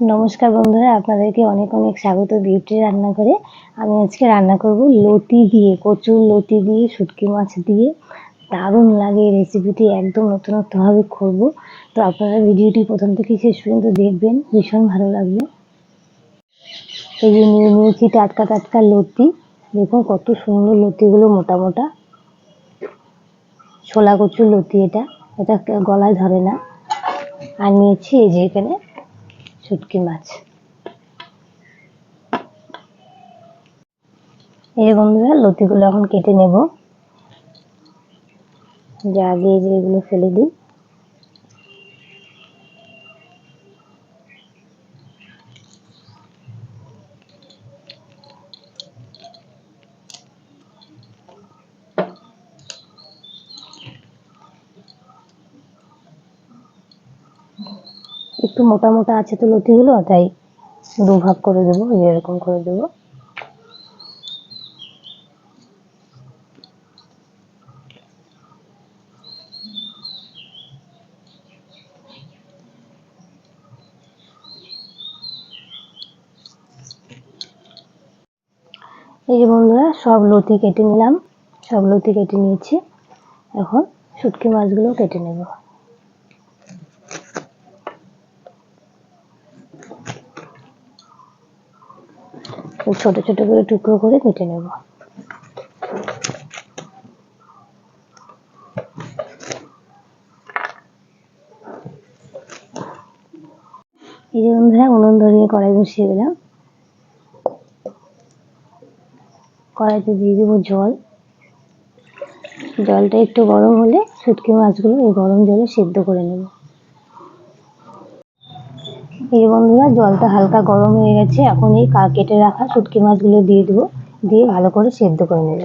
নমস্কার বন্ধুরা, আপনাদেরকে অনেক অনেক স্বাগত বিউটি রান্না করে আমি আজকে রান্না করব লতি দিয়ে, কচুর লতি দিয়ে, শুটকি মাছ দিয়ে। দারুণ লাগে এই রেসিপিটি একদম নতুনত্বভাবে করব। তো আপনারা ভিডিওটি প্রথম থেকে শেষ পর্যন্ত দেখবেন, ভীষণ ভালো লাগবে। এই যে নিয়ে নিয়েছি টাটকা টাটকা লতি। দেখুন কত সুন্দর লতিগুলো মোটা মোটা। ছোলা কচুর লতি এটা এটা গলায় ধরে না। আর নিয়েছি এই যে এখানে শুটকি মাছ। এই বন্ধুরা লতিগুলো এখন কেটে নেব। যা আগে যেগুলো ফেলে দিই। একটু মোটা মোটা আছে তো লতিগুলো, তাই দু ভাগ করে দেবো এরকম করে দেবো। এই যে বন্ধুরা, সব লতি কেটে নিলাম, সব লতি কেটে নিয়েছি। এখন শুটকি মাছগুলো কেটে নেব। ছোট ছোট করে টুকরো করে কেটে নেব। এই যে বন্ধুরা, উনুন ধরিয়ে কড়াই বসিয়ে দিলাম। কড়াইতে দিয়ে দেবো জল। জলটা একটু গরম হলে শুটকি মাছগুলো এই গরম জলে সেদ্ধ করে নেব। এই বন্ধুরা, জলটা হালকা গরম হয়ে গেছে। এখন এই কেটে রাখা শুটকি মাছগুলো দিয়ে দেবো। দিয়ে ভালো করে সেদ্ধ করে নেব।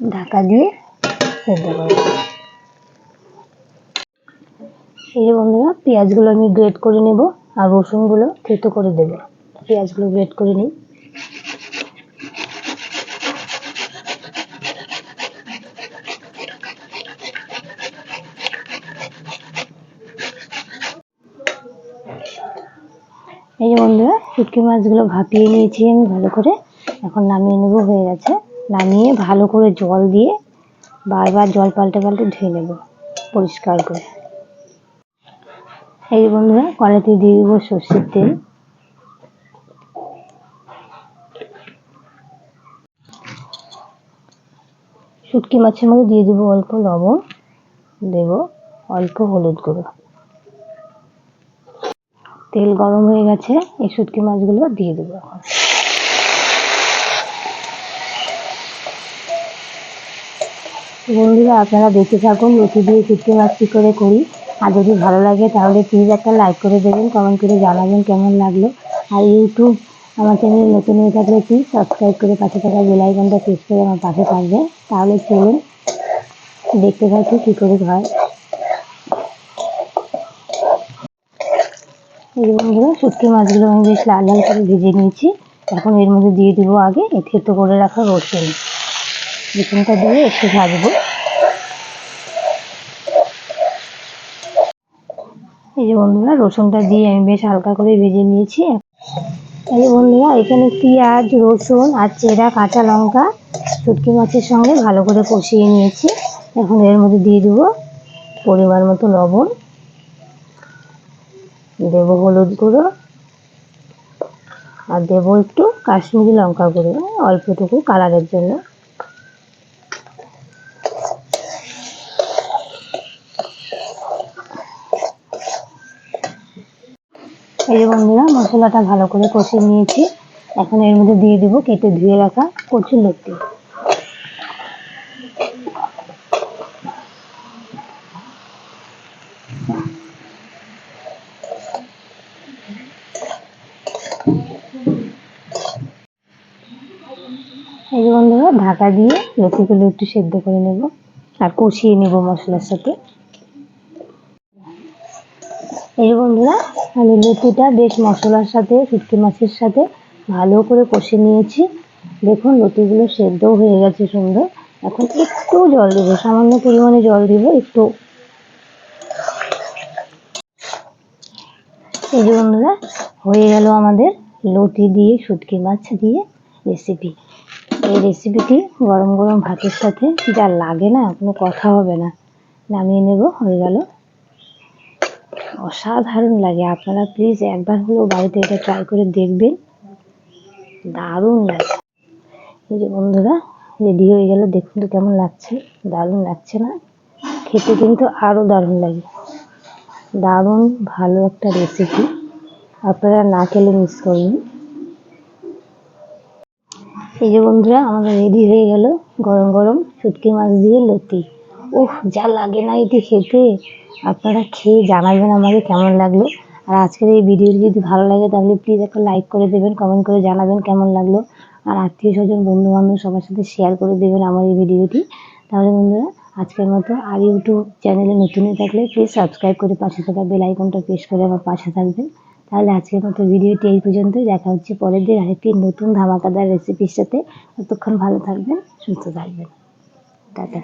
ঢাকা দিয়ে সেদ্ধ করে এই যে বন্ধুরা, পেঁয়াজগুলো আমি গ্রেট করে নেব আর রসুনগুলো থেতো করে দেবো। পেঁয়াজগুলো গ্রেট করে নিই। এই যে বন্ধুরা, শুটকি মাছগুলো ভাপিয়ে নিয়েছি আমি ভালো করে। এখন নামিয়ে নেব, হয়ে গেছে। নামিয়ে ভালো করে জল দিয়ে বারবার জল পাল্টে পাল্টে ধুয়ে নেব, পরিষ্কার করে। এই বন্ধুরা, কড়াইতে দিয়ে দেবো সর্ষের তেল। শুটকি মাছের মধ্যে দিয়ে দেবো অল্প লবণ, দেব অল্প হলুদ গুঁড়ো। তেল গরম হয়ে গেছে, এই শুটকি মাছগুলো দিয়ে দেবো এখন। বন্ধুরা, আপনারা দেখে থাকুন লতি দিয়ে শুটকি মাছ কী করে করি। আর যদি ভালো লাগে, তাহলে প্লিজ একটা লাইক করে দেবেন কমেন্ট করে জানাবেন কেমন লাগল। আর ইউটিউব আমার চ্যানেল নতুন হয়ে থাকলে প্লিজ সাবস্ক্রাইব করে পাশে থাকা বেল আইকনটা প্রেস করে আমার পাশে থাকবে তাহলে চলুন, দেখতে থাকি কী করে হয়। এই শুটকি মাছগুলো আমি বেশ লাল লাল করে ভেজে নিয়েছি। এখন এর মধ্যে দিয়ে দিব আগে থেতো করে রাখা রসুন। রসুনটা দিয়ে একটু ভাজবো। এই যে বন্ধুরা, রসুনটা দিয়ে আমি বেশ হালকা করে ভেজে নিয়েছি। এই বন্ধুরা, এখানে পেঁয়াজ, রসুন আর চেরা, কাঁচা লঙ্কা শুটকি মাছের সঙ্গে ভালো করে কষিয়ে নিয়েছি। এখন এর মধ্যে দিয়ে দেবো পরিমাণ মতো লবণ। দেব হলুদ গুঁড়ো আর দেবো একটু কাশ্মীরি লঙ্কা গুঁড়ো অল্পটুকু কালারের জন্য। এই যে বন্ধুরা, মশলাটা ভালো করে কষিয়ে নিয়েছি। এখন এর মধ্যে দিয়ে দিব কেটে ধুয়ে রাখা কচুর লতি এই যে বন্ধুরা ঢাকা দিয়ে লতিগুলো একটু সেদ্ধ করে নেব আর কষিয়ে নেব মশলার সাথে। এই বন্ধুরা, আমি লতিটা বেশ মশলার সাথে, শুটকি মাছের সাথে ভালো করে কষে নিয়েছি। দেখুন লতিগুলো সেদ্ধও হয়ে গেছে সুন্দর। এখন একটু জল দেবো, সামান্য পরিমাণে জল দেবো একটু। এই যে বন্ধুরা, হয়ে গেল আমাদের লতি দিয়ে, শুটকি মাছ দিয়ে রেসিপি এই রেসিপিটি গরম গরম ভাতের সাথে। যা লাগে না, কোনো কথা হবে না। নামিয়ে নেব, হয়ে গেল। অসাধারণ লাগে। আপনারা প্লিজ একবার হলেও বাড়িতে এটা ট্রাই করে দেখবেন। দারুণ লাগে এই যে বন্ধুরা রেডি হয়ে গেল। দেখুন তো কেমন লাগছে। দারুণ লাগছে না? খেতে কিন্তু আরও দারুণ লাগে। দারুণ ভালো একটা রেসিপি আপনারা না খেলে মিস করবেন। এই যে বন্ধুরা, আমাদের রেডি হয়ে গেল গরম গরম শুটকি মাছ দিয়ে লতি। উফ, যা লাগে না এটি খেতে। আপনারা খেয়ে জানাবেন আমাকে কেমন লাগল। আর আজকের এই ভিডিওটি যদি ভালো লাগে, তাহলে প্লিজ একটা লাইক করে দেবেন কমেন্ট করে জানাবেন কেমন লাগল। আর আত্মীয় স্বজন বন্ধু বান্ধব সবার সাথে শেয়ার করে দেবেন আমার এই ভিডিওটি। তাহলে বন্ধুরা, আজকের মতো আর ইউটিউব চ্যানেলে নতুন হয়ে থাকলে প্লিজ সাবস্ক্রাইব করে পাশে থাকা বেল আইকনটা প্রেস করে আমার পাশে থাকবেন। তাহলে আজকের মতো ভিডিওটি এই পর্যন্তই। দেখা হচ্ছে পরের দিন আরেকটি নতুন ধামাকাদার রেসিপির সাথে। ততক্ষণ ভালো থাকবেন, সুস্থ থাকবেন। টাটা।